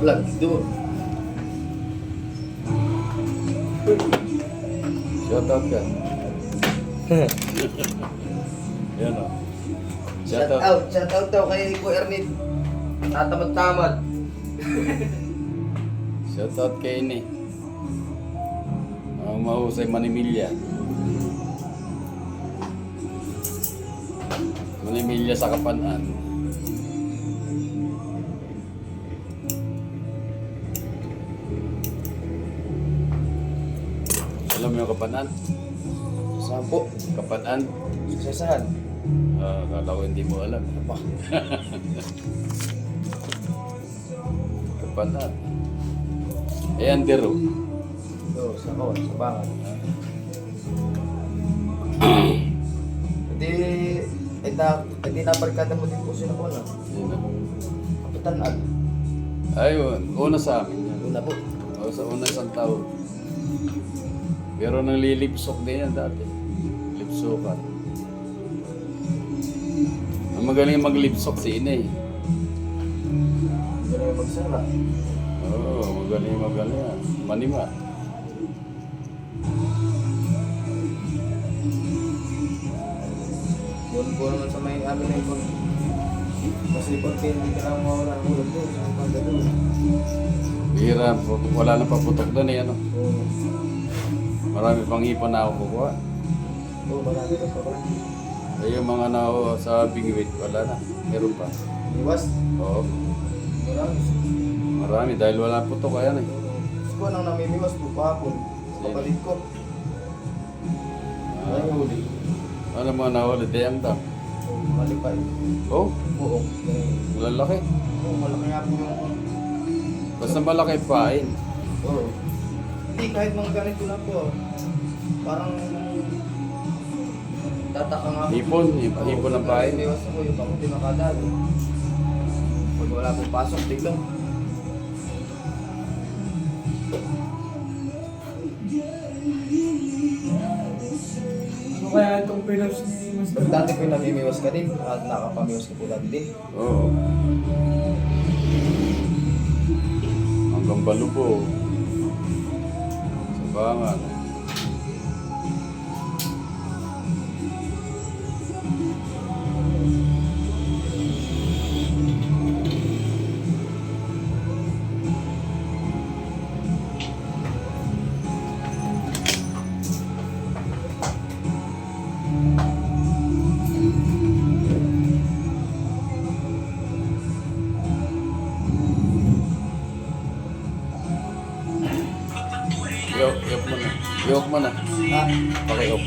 vlog doon. Shoutout ka. Yan o. Shout Shoutout. out, shout out daw kay Ko Ernit. Tatamad-tamad. Shoutout kay ini. Ang mahusay Manimilya. Manimilya sa Kapanan. Alam mo yung Kapanan? Saan po? Kapanan? Sa saan? Ah, akala ko hindi mo alam. Apa? Kapanan. Eh, Andero. Ito, sa ko, sa bangan. Hindi, ay na, hindi na barkada mo din po sila po na. Yun na. Kapitan Ad. Ayun, una sa amin. Una po. O, sa una isang taon. Pero nalilipsok din yan dati. Lipsokan. Ang magaling maglipsok si Inay. Na magsara. Oo, magaling magaling yan. Manima. Naman sa may amin na ikon. Kasi pag hindi ka lang mawala ng ulo doon, sa pagka doon. Bihira, wala na paputok doon eh. Ano? Oo. Marami pang ipon na ako kukuha. Oo, marami pa pala. Eh, yung mga na sa bingwit, wala na. Meron pa. Iwas. Oo, Marami. marami dahil wala putok kaya na. eh. Gusto ko nang namimiwas po kahapon. Kapatid ko. Ah, Ay, huli. ano mga nahuli? Dayang daw. Oo, Malipay. Oh, Oo. malalaki. Oo, malaki nga po yung... Basta malaki pain. Oo. Hindi, kahit mga ganito lang po. Parang... Tataka nga ako. Hipon, hip- hipon ng pain. Iwas ako yung bako di makadalo. Pag wala pong pasok, biglang. Ano kaya itong pinos ni Master? Dati ko yung namimiwas ka din. At nakapamiwas ka po dati din. Oo. Hanggang balubo. Sa bangan. Yok, yok mo na. Yok mo na. Ha? Okay, yok.